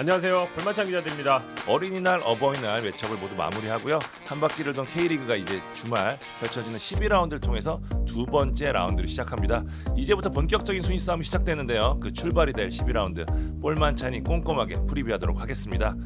안녕하세요. 불만찬 기자들입니다. 어린이날, 어버이날 매첩을 모두 마무리하고요. 한 바퀴를 돈 K리그가 이제 주말 펼쳐지는 12라운드를 통해서 두 번째 라운드를 시작합니다. 이제부터 본격적인 순위 싸움이 시작되는데요. 그 출발이 될 12라운드 볼만찬이 꼼꼼하게 프리뷰하도록 하겠습니다.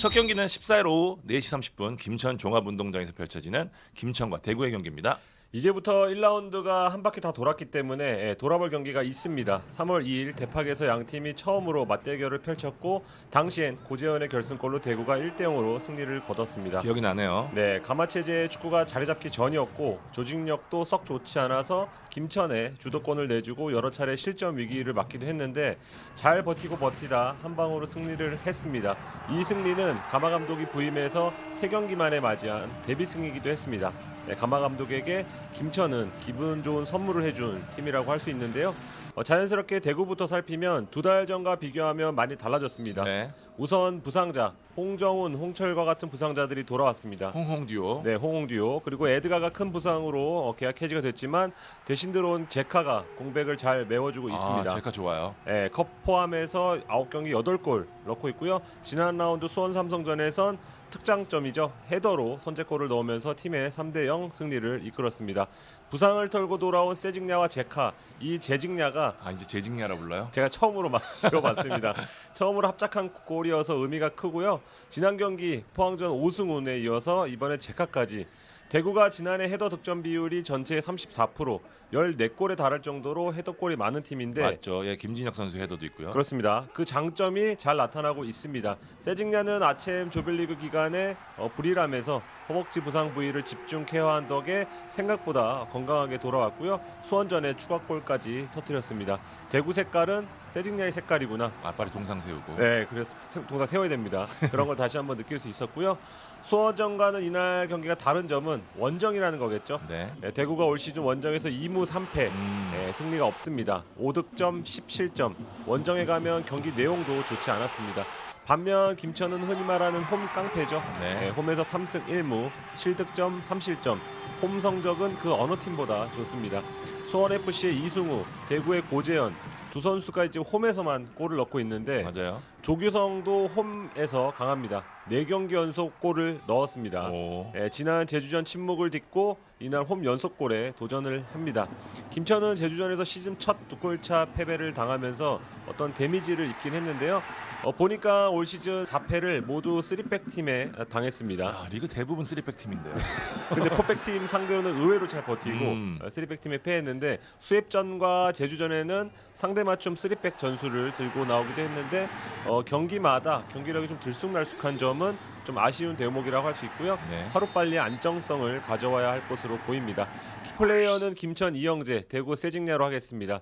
첫 경기는 14일 오후 4시 30분 김천 종합운동장에서 펼쳐지는 김천과 대구의 경기입니다. 이제부터 1라운드가 한 바퀴 다 돌았기 때문에 예, 돌아볼 경기가 있습니다. 3월 2일 대팍에서 양 팀이 처음으로 맞대결을 펼쳤고 당시엔 고재현의 결승골로 대구가 1대 0으로 승리를 거뒀습니다. 기억이 나네요. 네, 가마체제 축구가 자리 잡기 전이었고 조직력도 썩 좋지 않아서 김천에 주도권을 내주고 여러 차례 실점 위기를 맞기도 했는데 잘 버티고 버티다 한 방으로 승리를 했습니다. 이 승리는 가마 감독이 부임해서 세 경기 만에 맞이한 데뷔 승이기도 했습니다. 네, 가마 감독에게 김천은 기분 좋은 선물을 해준 팀이라고 할 수 있는데요. 어, 자연스럽게 대구부터 살피면 두 달 전과 비교하면 많이 달라졌습니다. 네, 우선 부상자 홍정훈, 홍철과 같은 부상자들이 돌아왔습니다. 홍홍 듀오. 네, 홍홍 듀오 그리고 에드가가 큰 부상으로 어, 계약 해지가 됐지만 대신 들어온 제카가 공백을 잘 메워주고 있습니다. 아, 제가 좋아요. 네, 컵 포함해서 9경기 8골 넣고 있고요. 지난 라운드 수원 삼성전에선 특장점이죠. 헤더로 선제골을 넣으면서 팀의 3대 0 승리를 이끌었습니다. 부상을 털고 돌아온 세징야와 제카 이 제징야가 아 이제 재직냐라 불러요? 제가 처음으로 막 지어봤습니다. 처음으로 합작한 골이어서 의미가 크고요. 지난 경기 포항전 오승훈에 이어서 이번에 제카까지 대구가 지난해 헤더 득점 비율이 전체의 34% 14골에 달할 정도로 헤더골이 많은 팀인데 맞죠. 예, 김진혁 선수 헤더도 있고요. 그렇습니다. 그 장점이 잘 나타나고 있습니다. 세징야는 아침 조별리그 기간에 어, 불일함에서 허벅지 부상 부위를 집중 케어한 덕에 생각보다 건강하게 돌아왔고요. 수원전에 추가골까지 터뜨렸습니다. 대구 색깔은 세징야의 색깔이구나. 앞발이 동상 세우고. 네, 그래서 세- 동사 세워야 됩니다. 그런 걸 다시 한번 느낄 수 있었고요. 수원전과는 이날 경기가 다른 점은 원정이라는 거겠죠. 네. 네, 대구가 올 시즌 원정에서 2무 3패 음. 네, 승리가 없습니다. 5득점 17점. 원정에 가면 경기 내용도 좋지 않았습니다. 반면 김천은 흔히 말하는 홈 깡패죠. 네. 네, 홈에서 3승 1무, 7득점 3실점. 홈 성적은 그 어느 팀보다 좋습니다. 수원 FC의 이승우, 대구의 고재현 두 선수가 이제 홈에서만 골을 넣고 있는데 맞아요. 조규성도 홈에서 강합니다. 4경기 연속 골을 넣었습니다. 오. 예, 지난 제주전 침묵을 딛고 이날 홈 연속골에 도전을 합니다. 김천은 제주전에서 시즌 첫 두 골차 패배를 당하면서 어떤 데미지를 입긴 했는데요. 어, 보니까 올 시즌 4패를 모두 3백 팀에 당했습니다. 아, 리그 대부분 3백 팀인데요. 근데 포백 팀 상대로는 의외로 잘 버티고 음. 어, 3백 팀에 패했는데 수협전과 제주전에는 상대 맞춤 3백 전술을 들고 나오기도 했는데 어, 경기마다 경기력이 좀 들쑥날쑥한 점은 좀 아쉬운 대목이라고 할 수 있고요. 네. 하루빨리 안정성을 가져와야 할 것으로 보입니다. 키플레이어는 김천 이영재, 대구 세징야로 하겠습니다.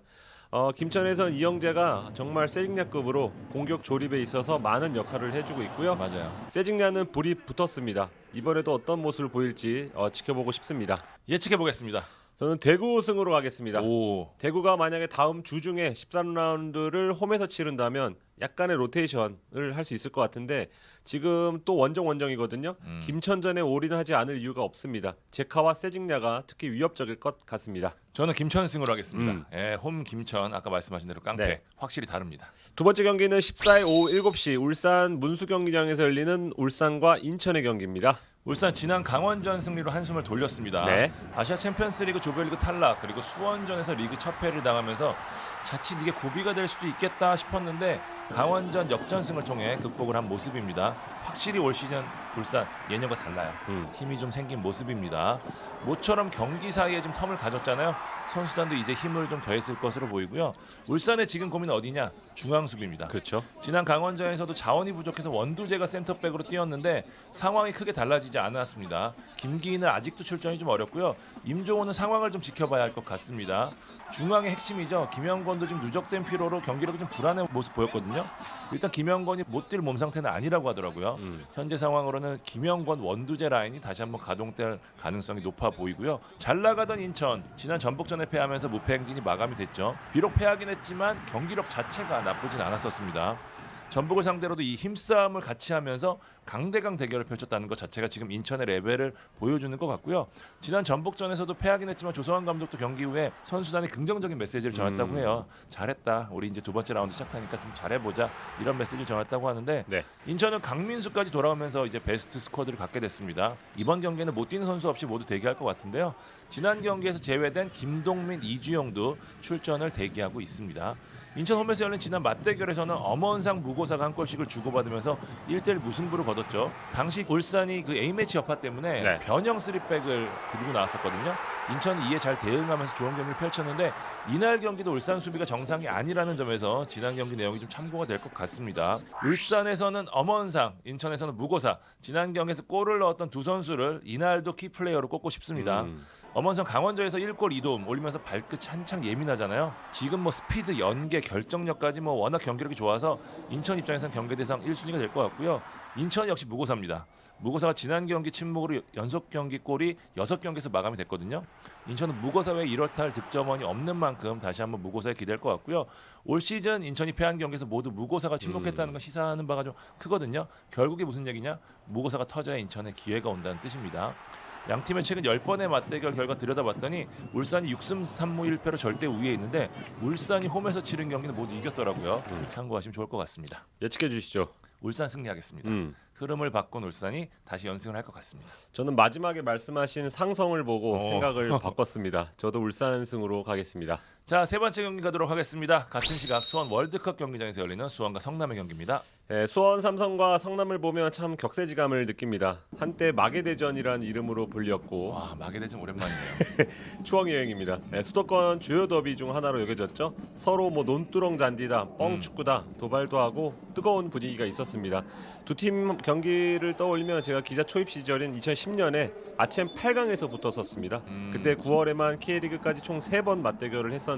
어, 김천에선 이영재가 정말 세징야급으로 공격 조립에 있어서 많은 역할을 해주고 있고요. 맞아요. 세징야는 불이 붙었습니다. 이번에도 어떤 모습을 보일지 어, 지켜보고 싶습니다. 예측해 보겠습니다. 저는 대구 우승으로 가겠습니다. 오. 대구가 만약에 다음 주 중에 13라운드를 홈에서 치른다면 약간의 로테이션을 할 수 있을 것 같은데 지금 또 원정 원정이거든요. 음. 김천전에 올인하지 않을 이유가 없습니다. 제카와 세징야가 특히 위협적일 것 같습니다. 저는 김천 승으로 하겠습니다. 음. 예, 홈 김천 아까 말씀하신 대로 깡패 네. 확실히 다릅니다. 두 번째 경기는 14일 오후 7시 울산 문수 경기장에서 열리는 울산과 인천의 경기입니다. 울산 지난 강원전 승리로 한숨을 돌렸습니다. 네. 아시아 챔피언스리그 조별리그 탈락 그리고 수원전에서 리그 첫 패를 당하면서 자칫 이게 고비가 될 수도 있겠다 싶었는데 강원전 역전승을 통해 극복을 한 모습입니다. 확실히 올 시즌 울산 예년과 달라요. 음. 힘이 좀 생긴 모습입니다. 모처럼 경기 사이에 좀 텀을 가졌잖아요. 선수단도 이제 힘을 좀 더했을 것으로 보이고요. 울산의 지금 고민은 어디냐? 중앙 수비입니다. 그렇죠. 지난 강원전에서도 자원이 부족해서 원두재가 센터백으로 뛰었는데 상황이 크게 달라지지 않았습니다. 김기인은 아직도 출전이 좀 어렵고요. 임종호는 상황을 좀 지켜봐야 할 것 같습니다. 중앙의 핵심이죠. 김영건도 지금 누적된 피로로 경기력이 좀 불안한 모습 보였거든요. 일단 김영건이 못 뛸 몸 상태는 아니라고 하더라고요. 음. 현재 상황으로는 김영건 원두재 라인이 다시 한번 가동될 가능성이 높아 보이고요. 잘 나가던 인천 지난 전북전에 패하면서 무패 행진이 마감이 됐죠. 비록 패하긴 했지만 경기력 자체가 나쁘진 않았었습니다. 전북을 상대로도 이 힘싸움을 같이 하면서 강대강 대결을 펼쳤다는 것 자체가 지금 인천의 레벨을 보여주는 것 같고요. 지난 전북전에서도 패하긴 했지만 조성환 감독도 경기 후에 선수단에 긍정적인 메시지를 전했다고 음. 해요. 잘했다. 우리 이제 두 번째 라운드 시작하니까 좀 잘해보자 이런 메시지를 전했다고 하는데 네. 인천은 강민수까지 돌아오면서 이제 베스트 스쿼드를 갖게 됐습니다. 이번 경기는 못 뛰는 선수 없이 모두 대기할 것 같은데요. 지난 경기에서 제외된 김동민, 이주영도 출전을 대기하고 있습니다. 인천 홈에서 열린 지난 맞대결에서는 엄원상 무고사가 한 골씩을 주고받으면서 1대1 무승부를 거뒀죠. 당시 울산이 그 A매치 여파 때문에 네. 변형 3백을 들고 나왔었거든요. 인천이 이에 잘 대응하면서 좋은 경기를 펼쳤는데 이날 경기도 울산 수비가 정상이 아니라는 점에서 지난 경기 내용이 좀 참고가 될 것 같습니다. 울산에서는 엄원상, 인천에서는 무고사, 지난 경기에서 골을 넣었던 두 선수를 이날도 키플레이어로 꼽고 싶습니다. 음. 엄원상 강원저에서 1골 2도움 올리면서 발끝이 한창 예민하잖아요. 지금 뭐 스피드, 연계, 결정력까지 뭐 워낙 경기력이 좋아서 인천 입장에선 경기 대상 1순위가 될 것 같고요. 인천 역시 무고사입니다. 무고사가 지난 경기 침묵으로 연속 경기 골이 6경기에서 마감이 됐거든요. 인천은 무고사 외에 1월타 할 득점원이 없는 만큼 다시 한번 무고사에 기댈 것 같고요. 올 시즌 인천이 패한 경기에서 모두 무고사가 침묵했다는 건 시사하는 바가 좀 크거든요. 결국에 무슨 얘기냐? 무고사가 터져야 인천에 기회가 온다는 뜻입니다. 양 팀의 최근 10번의 맞대결 결과 들여다봤더니 울산이 6승 3무 1패로 절대 우위에 있는데 울산이 홈에서 치른 경기는 모두 이겼더라고요. 음. 참고하시면 좋을 것 같습니다. 예측해 주시죠. 울산 승리하겠습니다. 음. 흐름을 바꾼 울산이 다시 연승을 할 것 같습니다. 저는 마지막에 말씀하신 상성을 보고 어. 생각을 바꿨습니다. 저도 울산승으로 가겠습니다. 자, 세 번째 경기 가도록 하겠습니다. 같은 시각 수원 월드컵 경기장에서 열리는 수원과 성남의 경기입니다. 예, 수원 삼성과 성남을 보면 참 격세지감을 느낍니다. 한때 마계대전이란 이름으로 불렸고 와, 마계대전 오랜만이네요. 추억 여행입니다. 예, 수도권 주요 더비 중 하나로 여겨졌죠. 서로 뭐 논두렁 잔디다, 뻥 음. 축구다, 도발도 하고 뜨거운 분위기가 있었습니다. 두 팀 경기를 떠올리면 제가 기자 초입 시절인 2010년에 아침 8강에서 붙었었습니다. 음. 그때 9월에만 K리그까지 총 3번 맞대결을 했었는데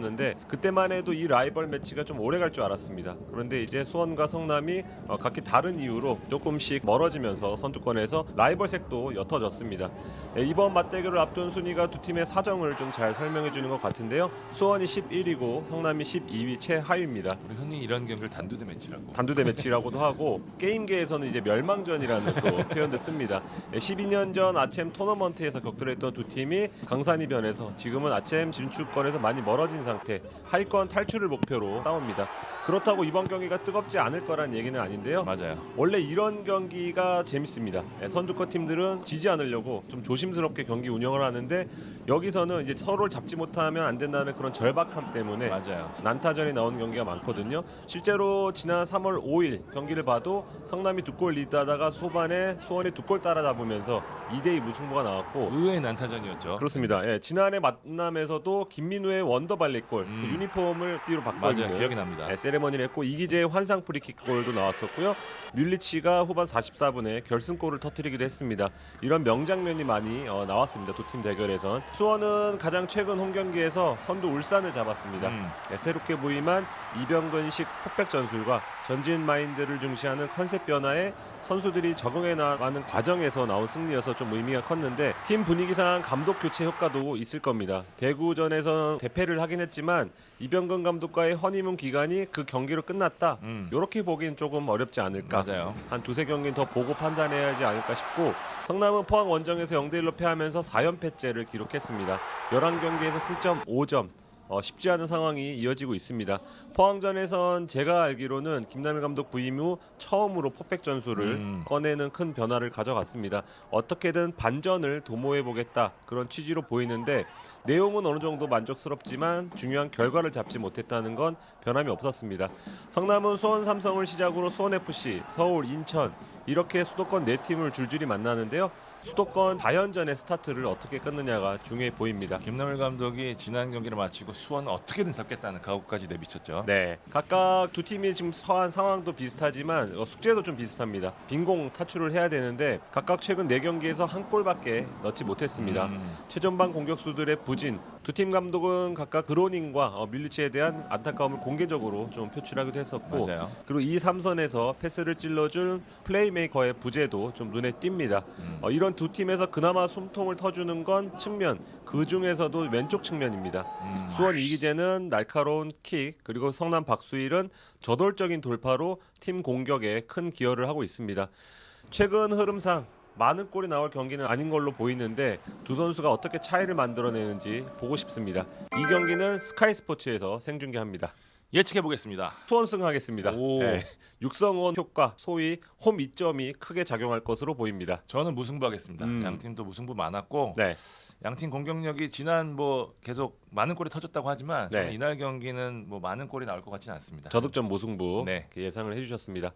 그때만 해도 이 라이벌 매치가 좀 오래 갈 줄 알았습니다. 그런데 이제 수원과 성남이 어, 각기 다른 이유로 조금씩 멀어지면서 선두권에서 라이벌색도 옅어졌습니다. 예, 이번 맞대결을 앞둔 순위가 두 팀의 사정을 좀 잘 설명해 주는 것 같은데요. 수원이 11위고 성남이 12위 최하위입니다. 우리 흔히 이런 경기를 단두대 매치라고. 단두대 매치라고도 하고 게임계에서는 이제 멸망전이라는 또 표현도 씁니다. 예, 12년 전 아챔 토너먼트에서 격돌했던 두 팀이 강산이 변해서 지금은 아챔 진출권에서 많이 멀어진 상태, 하위권 탈출을 목표로 싸웁니다. 그렇다고 이번 경기가 뜨겁지 않을 거란 얘기는 아닌데요. 맞아요. 원래 이런 경기가 재밌습니다. 예, 선두권 팀들은 지지 않으려고 좀 조심스럽게 경기 운영을 하는데 여기서는 이제 서로를 잡지 못하면 안 된다는 그런 절박함 때문에 맞아요. 난타전이 나오는 경기가 많거든요. 실제로 지난 3월 5일 경기를 봐도 성남이 두 골 리드하다가 후반에 수원이 두 골 따라잡으면서 2대2 무승부가 나왔고 의외의 난타전이었죠. 그렇습니다. 예, 지난해 만남에서도 김민우의 원더발리 골 음. 그 유니폼을 띠로 바꿔 맞아요. 기억이 납니다. 네, 세레머니를 했고 이기재의 환상 프리킥 골도 나왔었고요. 뮬리치가 후반 44분에 결승골을 터뜨리기도 했습니다. 이런 명장면이 많이 어, 나왔습니다. 두 팀 대결에선 수원은 가장 최근 홈 경기에서 선두 울산을 잡았습니다. 음. 네, 새롭게 부임한 이병근식 폭백 전술과 전진 마인드를 중시하는 컨셉 변화에 선수들이 적응해 나가는 과정에서 나온 승리여서 좀 의미가 컸는데 팀 분위기상 감독 교체 효과도 있을 겁니다. 대구전에서 대패를 하긴 했 지만 이병근 감독과의 허니문 기간이 그 경기로 끝났다. 음. 이렇게 보기엔 조금 어렵지 않을까. 맞아요. 한 두세 경기는 더 보고 판단해야 하지 않을까 싶고 성남은 포항 원정에서 0대 1로 패하면서 4연패째를 기록했습니다. 11경기에서 승점 5점. 어, 쉽지 않은 상황이 이어지고 있습니다. 포항전에선 제가 알기로는 김남일 감독 부임 후 처음으로 포백 전술을 음. 꺼내는 큰 변화를 가져갔습니다. 어떻게든 반전을 도모해 보겠다 그런 취지로 보이는데 내용은 어느 정도 만족스럽지만 중요한 결과를 잡지 못했다는 건 변함이 없었습니다. 성남은 수원 삼성을 시작으로 수원 FC, 서울, 인천 이렇게 수도권 네 팀을 줄줄이 만나는데요. 수도권 다연전의 스타트를 어떻게 끊느냐가 중요해 보입니다. 김남일 감독이 지난 경기를 마치고 수원 어떻게든 잡겠다는 각오까지 내비쳤죠. 네, 각각 두 팀이 지금 처한 상황도 비슷하지만 어, 숙제도 좀 비슷합니다. 빈공 탈출을 해야 되는데 각각 최근 네 경기에서 한 골밖에 넣지 못했습니다. 음. 최전방 공격수들의 부진, 두 팀 감독은 각각 그로닝과 어, 밀리치에 대한 안타까움을 공개적으로 좀 표출하기도 했었고 맞아요. 그리고 이 삼선에서 패스를 찔러준 플레이메이커의 부재도 좀 눈에 띕니다. 음. 어, 이런 두 팀에서 그나마 숨통을 터주는 건 측면 그 중에서도 왼쪽 측면입니다. 음. 수원 이기재는 날카로운 킥 그리고 성남 박수일은 저돌적인 돌파로 팀 공격에 큰 기여를 하고 있습니다. 최근 흐름상 많은 골이 나올 경기는 아닌 걸로 보이는데 두 선수가 어떻게 차이를 만들어내는지 보고 싶습니다. 이 경기는 스카이 스포츠에서 생중계합니다. 예측해 보겠습니다. 수원승 하겠습니다. 오. 네. 육성원 효과 소위 홈 이점이 크게 작용할 것으로 보입니다. 저는 무승부 하겠습니다. 음. 양 팀도 무승부 많았고 네. 양팀 공격력이 지난 뭐 계속 많은 골이 터졌다고 하지만 저는 네. 이날 경기는 뭐 많은 골이 나올 것 같지는 않습니다. 저득점 무승부 네. 예상을 해주셨습니다.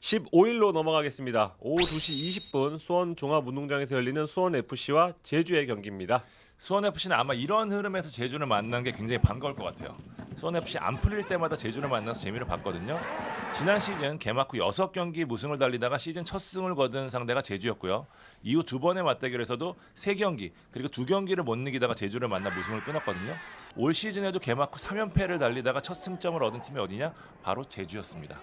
15일로 넘어가겠습니다. 오후 2시 20분 수원 종합운동장에서 열리는 수원 FC와 제주의 경기입니다. 수원 FC는 아마 이런 흐름에서 제주를 만난 게 굉장히 반가울 것 같아요. 수원 FC 안 풀릴 때마다 제주를 만나서 재미를 봤거든요. 지난 시즌 개막 후 6경기 무승을 달리다가 시즌 첫 승을 거둔 상대가 제주였고요. 이후 두 번의 맞대결에서도 3경기 그리고 2경기를 못 이기다가 제주를 만나 무승을 끊었거든요. 올 시즌에도 개막 후 3연패를 달리다가 첫 승점을 얻은 팀이 어디냐? 바로 제주였습니다.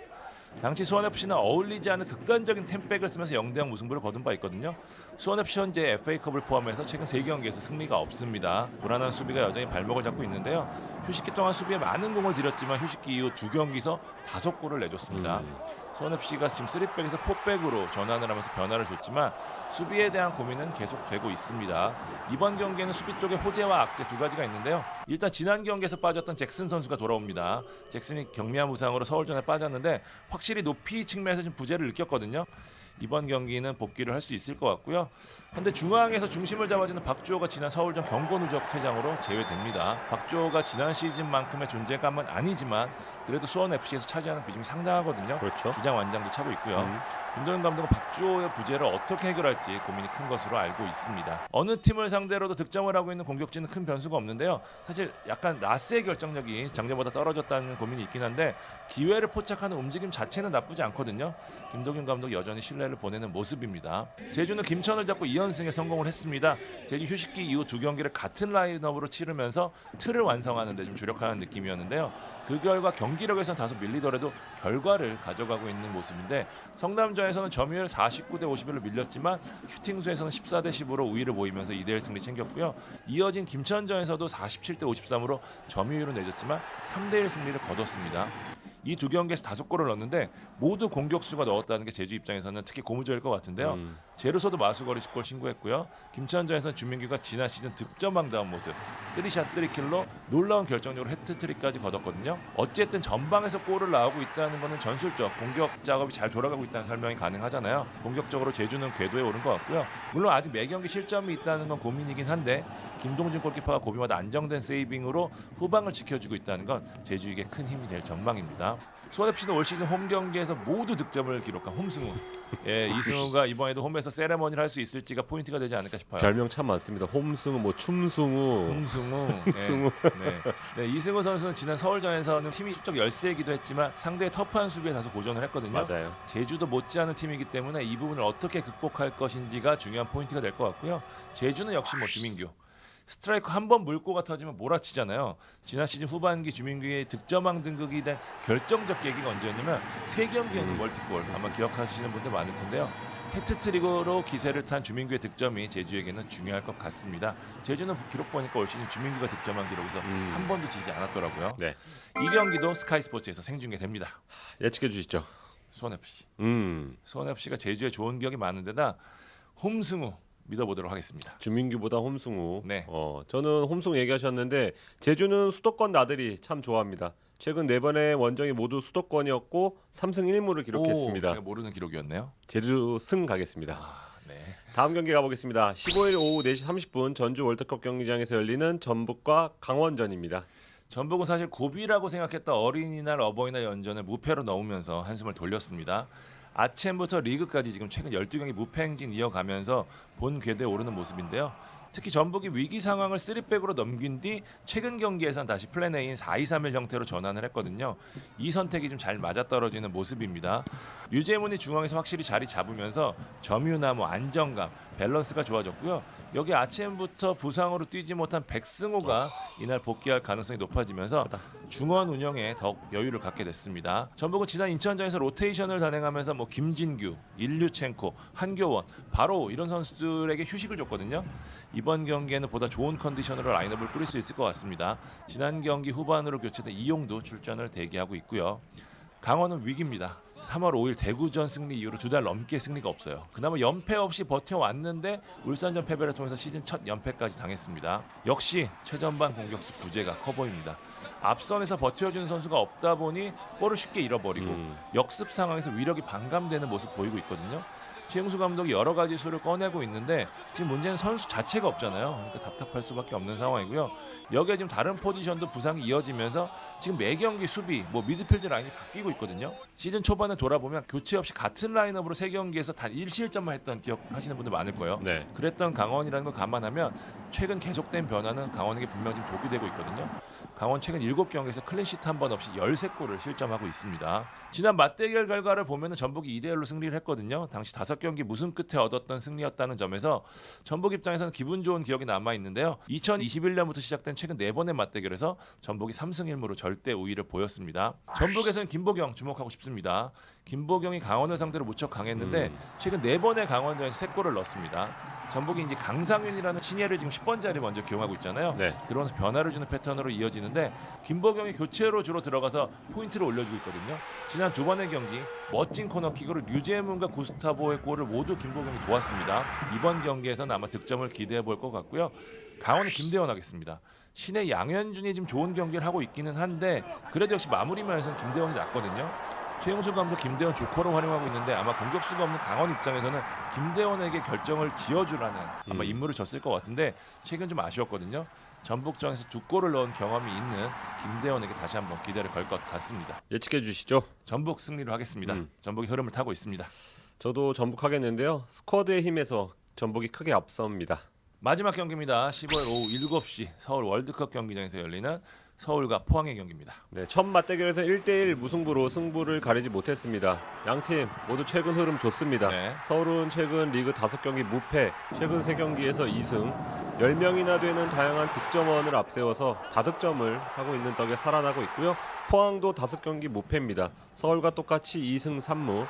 당시 수원FC는 어울리지 않은 극단적인 템백을 쓰면서 0대0 무승부를 거둔 바 있거든요. 수원FC 현재 FA컵을 포함해서 최근 3경기에서 승리가 없습니다. 불안한 수비가 여전히 발목을 잡고 있는데요. 휴식기 동안 수비에 많은 공을 들였지만 휴식기 이후 두 경기에서 다섯 골을 내줬습니다. 음. 수원FC가 지금 3백에서 4백으로 전환을 하면서 변화를 줬지만 수비에 대한 고민은 계속되고 있습니다. 이번 경기에는 수비 쪽에 호재와 악재 두 가지가 있는데요. 일단 지난 경기에서 빠졌던 잭슨 선수가 돌아옵니다. 잭슨이 경미한 부상으로 서울전에 빠졌는데 확실히 높이 측면에서 좀 부재를 느꼈거든요. 이번 경기는 복귀를 할 수 있을 것 같고요. 현재 중앙에서 중심을 잡아주는 박주호가 지난 서울전 경고 누적 퇴장으로 제외됩니다. 박주호가 지난 시즌만큼의 존재감은 아니지만 그래도 수원 FC에서 차지하는 비중이 상당하거든요. 그렇죠. 주장 완장도 차고 있고요. 음. 김도현 감독은 박주호의 부재를 어떻게 해결할지 고민이 큰 것으로 알고 있습니다. 어느 팀을 상대로도 득점을 하고 있는 공격진은 큰 변수가 없는데요. 사실 약간 라스의 결정력이 작년보다 떨어졌다는 고민이 있긴 한데 기회를 포착하는 움직임 자체는 나쁘지 않거든요. 김도균 감독 여전히 신뢰 를 보내는 모습입니다. 제주는 김천을 잡고 2연승에 성공을 했습니다. 제주 휴식기 이후 두 경기를 같은 라인업으로 치르면서 틀을 완성하는 데 좀 주력하는 느낌이었는데요. 그 결과 경기력에서는 다소 밀리더라도 결과를 가져가고 있는 모습인데 성남전에서는 점유율 49대 51로 밀렸지만 슈팅 수에서는 14대 10으로 우위를 보이면서 2대1 승리 챙겼고요. 이어진 김천전에서도 47대 53으로 점유율은 내줬지만 3대1 승리를 거뒀습니다. 이 두 경기에서 다섯 골을 넣었는데 모두 공격수가 넣었다는 게 제주 입장에서는 특히 고무적일 것 같은데요. 음. 제루소도 마수거리 10골 신고했고요. 김천전에서는 주민규가 지난 시즌 득점왕다운 모습 3샷 3킬로 놀라운 결정력으로 해트트릭까지 거뒀거든요. 어쨌든 전방에서 골을 나오고 있다는 것은 전술적 공격 작업이 잘 돌아가고 있다는 설명이 가능하잖아요. 공격적으로 제주는 궤도에 오른 것 같고요. 물론 아직 매 경기 실점이 있다는 건 고민이긴 한데 김동준 골키퍼가 고비마다 안정된 세이빙으로 후방을 지켜주고 있다는 건 제주에게 큰 힘이 될 전망입니다. 수원FC는 올 시즌 홈 경기에서 모두 득점을 기록한 홈승우. 예, 이승우가 이번에도 홈에서 세레머니를 할 수 있을지가 포인트가 되지 않을까 싶어요. 별명 참 많습니다. 홈승우, 뭐 춤승우, 홍승우. 승우. 예, 네. 네, 이승우 선수는 지난 서울전에서는 팀이 실적 열세이기도 했지만 상대의 터프한 수비에 다소 고전을 했거든요. 맞아요. 제주도 못지않은 팀이기 때문에 이 부분을 어떻게 극복할 것인지가 중요한 포인트가 될 것 같고요. 제주는 역시 뭐 주민규. 스트라이크 한 번 물고가 터지면 몰아치잖아요. 지난 시즌 후반기 주민규의 득점왕 등극이 된 결정적 계기가 언제였냐면 세 경기 연속 멀티골 아마 기억하시는 분들 많을 텐데요. 해트트릭으로 기세를 탄 주민규의 득점이 제주에게는 중요할 것 같습니다. 제주는 기록 보니까 올 시즌 주민규가 득점한 기록에서 음. 한 번도 지지 않았더라고요. 네. 이 경기도 스카이 스포츠에서 생중계됩니다. 예측해 주시죠. 수원 FC. 음. 수원 FC가 제주에 좋은 기억이 많은데다 홈승우 믿어보도록 하겠습니다. 주민규보다 홈승우. 네. 어, 저는 홈승우 얘기하셨는데 제주는 수도권 나들이 참 좋아합니다. 최근 네 번의 원정이 모두 수도권이었고 3승 1무를 기록했습니다. 오, 제가 모르는 기록이었네요. 제주 승 가겠습니다. 아, 네. 다음 경기 가보겠습니다. 15일 오후 4시 30분 전주 월드컵 경기장에서 열리는 전북과 강원전입니다. 전북은 사실 고비라고 생각했던 어린이날 어버이날 연전을 무패로 넣으면서 한숨을 돌렸습니다. 아침부터 리그까지 지금 최근 12경기 무패 행진 이어가면서 본 궤도에 오르는 모습인데요. 특히 전북이 위기 상황을 3백으로 넘긴 뒤 최근 경기에선 다시 플랜 A인 4-2-3-1 형태로 전환을 했거든요. 이 선택이 좀 잘 맞아떨어지는 모습입니다. 류재문이 중앙에서 확실히 자리 잡으면서 점유나 뭐 안정감, 밸런스가 좋아졌고요. 여기 아침부터 부상으로 뛰지 못한 백승호가 이날 복귀할 가능성이 높아지면서 중원 운영에 더욱 여유를 갖게 됐습니다. 전북은 지난 인천전에서 로테이션을 단행하면서 뭐 김진규, 일류첸코, 한교원 바로 이런 선수들에게 휴식을 줬거든요. 이번 경기에는 보다 좋은 컨디션으로 라인업을 꾸릴 수 있을 것 같습니다. 지난 경기 후반으로 교체된 이용도 출전을 대기하고 있고요. 강원은 위기입니다. 3월 5일 대구전 승리 이후로 두 달 넘게 승리가 없어요. 그나마 연패 없이 버텨왔는데 울산전 패배를 통해서 시즌 첫 연패까지 당했습니다. 역시 최전방 공격수 부재가 커 보입니다. 앞선에서 버텨주는 선수가 없다 보니 볼을 쉽게 잃어버리고 음. 역습 상황에서 위력이 반감되는 모습 보이고 있거든요. 최영수 감독이 여러 가지 수를 꺼내고 있는데 지금 문제는 선수 자체가 없잖아요. 그러니까 답답할 수밖에 없는 상황이고요. 여기에 지금 다른 포지션도 부상이 이어지면서 지금 매 경기 수비, 뭐 미드필드 라인이 바뀌고 있거든요. 시즌 초반에 돌아보면 교체 없이 같은 라인업으로 세 경기에서 단 1실점만 했던 기억하시는 분들 많을 거예요. 네. 그랬던 강원이라는 걸 감안하면 최근 계속된 변화는 강원에게 분명 지금 독이 되고 있거든요. 강원 최근 7경기에서 클린시트 한 번 없이 13골을 실점하고 있습니다. 지난 맞대결 결과를 보면 전북이 2대 1로 승리를 했거든요. 당시 5경기 무승 끝에 얻었던 승리였다는 점에서 전북 입장에서는 기분 좋은 기억이 남아 있는데요. 2021년부터 시작된 최근 4번의 맞대결에서 전북이 3승 1무로 절대 우위를 보였습니다. 전북에서는 김보경 주목하고 싶습니다. 김보경이 강원을 상대로 무척 강했는데 음. 최근 4번의 강원전에서 3골을 넣었습니다. 전북이 이제 강상윤이라는 신예를 지금 10번 자리 먼저 기용하고 있잖아요. 네. 그러면서 변화를 주는 패턴으로 이어지는데 김보경이 교체로 주로 들어가서 포인트를 올려주고 있거든요. 지난 두 번의 경기 멋진 코너킥으로 류재문과 구스타보의 골을 모두 김보경이 도왔습니다. 이번 경기에서는 아마 득점을 기대해 볼 것 같고요. 강원은 김대원 하겠습니다. 신의 양현준이 지금 좋은 경기를 하고 있기는 한데 그래도 역시 마무리 면에서는 김대원이 낫거든요. 최용수 감독 김대원 조커로 활용하고 있는데 아마 공격수가 없는 강원 입장에서는 김대원에게 결정을 지어주라는 아마 음. 임무를 줬을 것 같은데 최근 좀 아쉬웠거든요. 전북전에서 두 골을 넣은 경험이 있는 김대원에게 다시 한번 기대를 걸 것 같습니다. 예측해 주시죠. 전북 승리로 하겠습니다. 음. 전북이 흐름을 타고 있습니다. 저도 전북 하겠는데요. 스쿼드의 힘에서 전북이 크게 앞섭니다. 마지막 경기입니다. 15일 오후 7시 서울 월드컵 경기장에서 열리는 서울과 포항의 경기입니다. 네, 첫 맞대결에서 1대1 무승부로 승부를 가리지 못했습니다. 양팀 모두 최근 흐름 좋습니다. 네. 서울은 최근 리그 5경기 무패, 최근 3경기에서 2승, 10명이나 되는 다양한 득점원을 앞세워서 다득점을 하고 있는 덕에 살아나고 있고요. 포항도 5경기 무패입니다. 서울과 똑같이 2승 3무.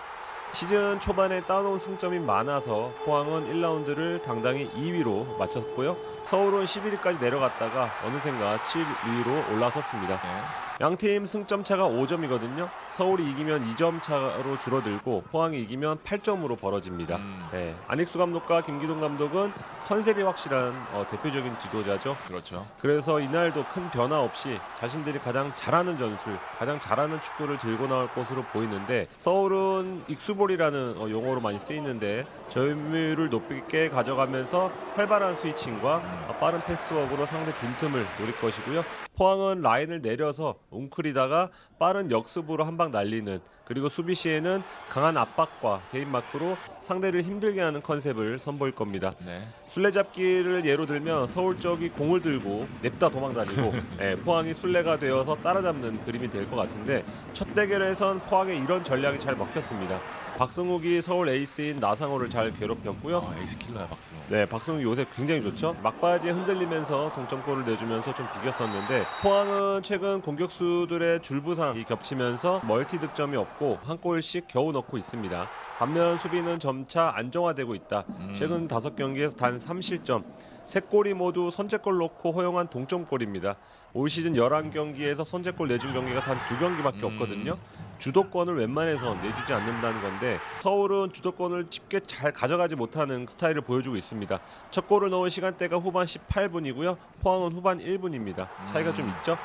시즌 초반에 따놓은 승점이 많아서 포항은 1라운드를 당당히 2위로 마쳤고요. 서울은 11위까지 내려갔다가 어느샌가 7위로 올라섰습니다. 네. 양팀 승점 차가 5점이거든요. 서울이 이기면 2점 차로 줄어들고 포항이 이기면 8점으로 벌어집니다. 음, 네, 안익수 감독과 김기동 감독은 컨셉이 확실한 어, 대표적인 지도자죠. 그렇죠. 그래서 이날도 큰 변화 없이 자신들이 가장 잘하는 전술, 가장 잘하는 축구를 들고 나올 것으로 보이는데 서울은 익수볼이라는 어, 용어로 많이 쓰이는데 점유율을 높게 가져가면서 활발한 스위칭과 어, 빠른 패스워크로 상대 빈틈을 노릴 것이고요. 포항은 라인을 내려서 웅크리다가 빠른 역습으로 한 방 날리는 그리고 수비 시에는 강한 압박과 개인 마크로 상대를 힘들게 하는 컨셉을 선보일 겁니다. 네. 술래잡기를 예로 들면 서울 쪽이 공을 들고 냅다 도망다니고 예, 포항이 술래가 되어서 따라잡는 그림이 될 것 같은데 첫 대결에선 포항에 이런 전략이 잘 먹혔습니다. 박승욱이 서울 에이스인 나상호를 잘 괴롭혔고요. 아, 에이스 킬러야 박승호. 네, 박승욱이 요새 굉장히 좋죠. 막바지에 흔들리면서 동점골을 내주면서 좀 비겼었는데 포항은 최근 공격수들의 줄부상 이 겹치면서 멀티 득점이 없고 한 골씩 겨우 넣고 있습니다. 반면 수비는 점차 안정화되고 있다. 음. 최근 다섯 경기에서 단 3실점. 세 골이 모두 선제골 넣고 허용한 동점골입니다. 올 시즌 11경기에서 선제골 내준 경기가 단 두 경기밖에 음. 없거든요. 주도권을 웬만해서 내주지 않는다는 건데 서울은 주도권을 쉽게 잘 가져가지 못하는 스타일을 보여주고 있습니다. 첫 골을 넣은 시간대가 후반 18분이고요. 포항은 후반 1분입니다. 차이가 좀 있죠?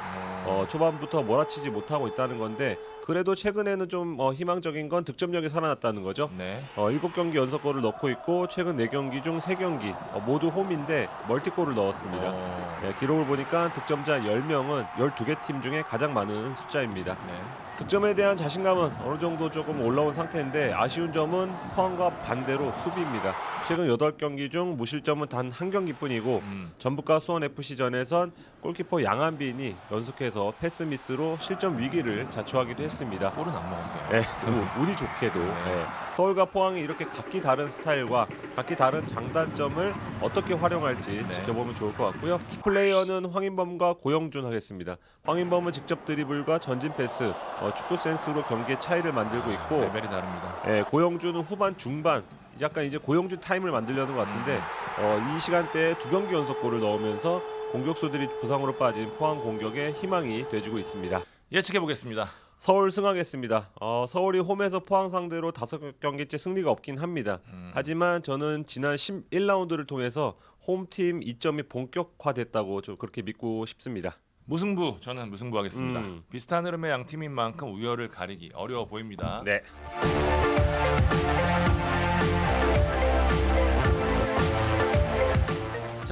어, 어, 초반부터 몰아치지 못하고 있다는 건데 그래도 최근에는 좀 어, 희망적인 건 득점력이 살아났다는 거죠. 네. 어, 7경기 연속골을 넣고 있고 최근 4경기 중 3경기 어, 모두 홈인데 멀티골을 넣었습니다. 어, 네, 기록을 보니까 득점자 10명은 12개 팀 중에 가장 많은 숫자입니다. 네. 득점에 대한 자신감은 어느 정도 조금 올라온 상태인데 아쉬운 점은 포항과 반대로 수비입니다. 최근 8경기 중 무실점은 단 한 경기뿐이고 음. 전북과 수원 FC전에선 골키퍼 양한빈이 연속해서 패스 미스로 실점 위기를 자초하기도 했습니다. 골은 안 먹었어요. 네, 우- 운이 좋게도 네. 네, 서울과 포항이 이렇게 각기 다른 스타일과 각기 다른 장단점을 어떻게 활용할지 네. 지켜보면 좋을 것 같고요. 키플레이어는 황인범과 고영준 하겠습니다. 황인범은 직접 드리블과 전진 패스, 어, 축구 센스로 경기의 차이를 만들고 있고 레벨이 다릅니다. 예, 고영준은 후반 중반 약간 이제 고영준 타임을 만들려는 것 같은데 어, 이 시간대에 두 경기 연속골을 넣으면서 공격수들이 부상으로 빠진 포항 공격에 희망이 돼주고 있습니다. 예측해 보겠습니다. 서울 승하겠습니다. 어, 서울이 홈에서 포항 상대로 다섯 경기째 승리가 없긴 합니다. 음. 하지만 저는 지난 11라운드를 통해서 홈팀 이점이 본격화됐다고 좀 그렇게 믿고 싶습니다. 무승부 저는 무승부 하겠습니다. 음. 비슷한 흐름의 양 팀인 만큼 우열을 가리기 어려워 보입니다. 네.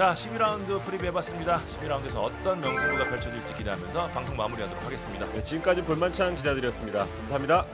자, 12라운드 프리뷰 해봤습니다. 12라운드에서 어떤 명승부가 펼쳐질지 기대하면서 방송 마무리하도록 하겠습니다. 네, 지금까지 볼만찬 기자들이었습니다. 감사합니다.